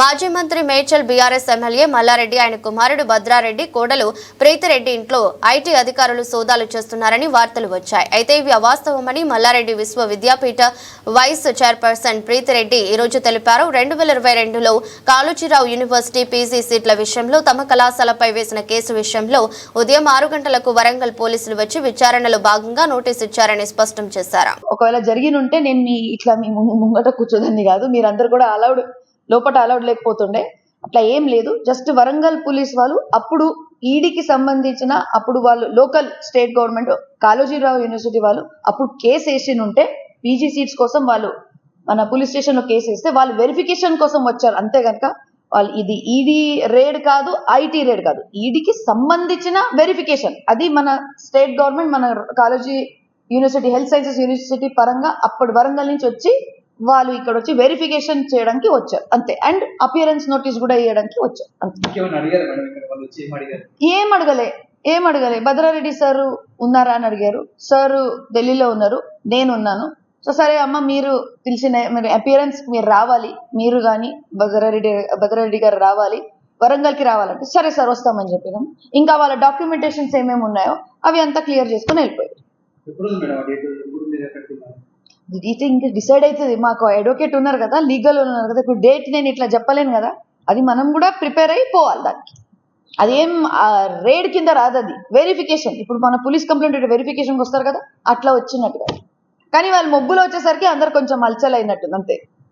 మాజీ మంత్రి Medchal BRS MLA Mallareddy ఆయన కుమారుడు భద్రారెడ్డి కోడలు ప్రీతిరెడ్డి ఇంట్లో ఐటీ అధికారులు సోదాలు చేస్తున్నారని వార్తలు వచ్చాయి. అయితే ఇవి అవాస్తవమని మల్లారెడ్డి విశ్వ విద్యాపీఠ వైస్ చైర్పర్సన్ ప్రీతిరెడ్డి ఈరోజు తెలిపారు. రెండు వేల ఇరవై రెండులో కాళోజీరావు యూనివర్సిటీ పీజీ సీట్ల విషయంలో తమ కళాశాలపై వేసిన కేసు విషయంలో ఉదయం ఆరు గంటలకు వరంగల్ పోలీసులు వచ్చి విచారణలో భాగంగా నోటీసు ఇచ్చారని స్పష్టం చేశారు. ఒకవేళ జరిగిన ఉంటే నేను మీ ఇట్లా మీ ముంగట కూర్చోదండి కాదు. మీరందరూ కూడా అలౌడ్ లోపల అలౌడ్ లేకపోతుండే. అట్లా ఏం లేదు. జస్ట్ వరంగల్ పోలీస్ వాళ్ళు అప్పుడు ఈడీకి సంబంధించిన అప్పుడు వాళ్ళు local state government Kalojirao university వాళ్ళు అప్పుడు కేసు వేసి ఉంటే పీజీ సీట్స్ కోసం వాళ్ళు మన పోలీస్ స్టేషన్లో కేసు వేస్తే వాళ్ళు వెరిఫికేషన్ కోసం వచ్చారు. అంతే కనుక వాళ్ళు ఇది ఈడీ రేడ్ కాదు ఐటీ రేడ్ కాదు. ఈడీకి సంబంధించిన వెరిఫికేషన్ అది మన స్టేట్ గవర్నమెంట్ మన college university health sciences university పరంగా అప్పటి వరంగల్ నుంచి వచ్చి వాళ్ళు ఇక్కడ వచ్చి వెరిఫికేషన్ చేయడానికి వచ్చారు. అంతే. అండ్ అపియరెన్స్ నోటీస్ కూడా ఇవ్వడానికి వచ్చారు. అంతే. ఏం అడగలే. ఏం అడగలే. భద్రారెడ్డి సార్ ఉన్నారా అని అడిగారు. సార్ ఢిల్లీలో ఉన్నారు. నేను ఉన్నాను సో సరే అమ్మ మీరు పిలిచిన మీరు అపియరెన్స్ మీరు రావాలి. మీరు కానీ భద్రారెడ్డి భద్రారెడ్డి గారు రావాలి. వరంగల్కి రావాలంటే సరే సార్ వస్తామని చెప్పినాం. ఇంకా వాళ్ళ డాక్యుమెంటేషన్స్ ఏమేమి ఉన్నాయో అవి అంతా క్లియర్ చేసుకుని వెళ్ళిపోయారు. ఎప్పుడు ఇది ఇంకా డిసైడ్ అవుతుంది మాకు అడ్వకేట్ ఉన్నారు కదా లీగల్ ఉన్నారు కదా ఇప్పుడు డేట్ నేను ఇట్లా చెప్పలేను కదా అది మనం కూడా ప్రిపేర్ అయిపోవాలి దానికి. అదేం రేడ్ కింద రాదు అది. వెరిఫికేషన్ ఇప్పుడు మన పోలీస్ కంప్లైంట్ వెరిఫికేషన్కి వస్తారు కదా అట్లా వచ్చినట్టుగా. కానీ వాళ్ళు మొగ్గులో వచ్చేసరికి అందరు కొంచెం అలచల్ అంతే.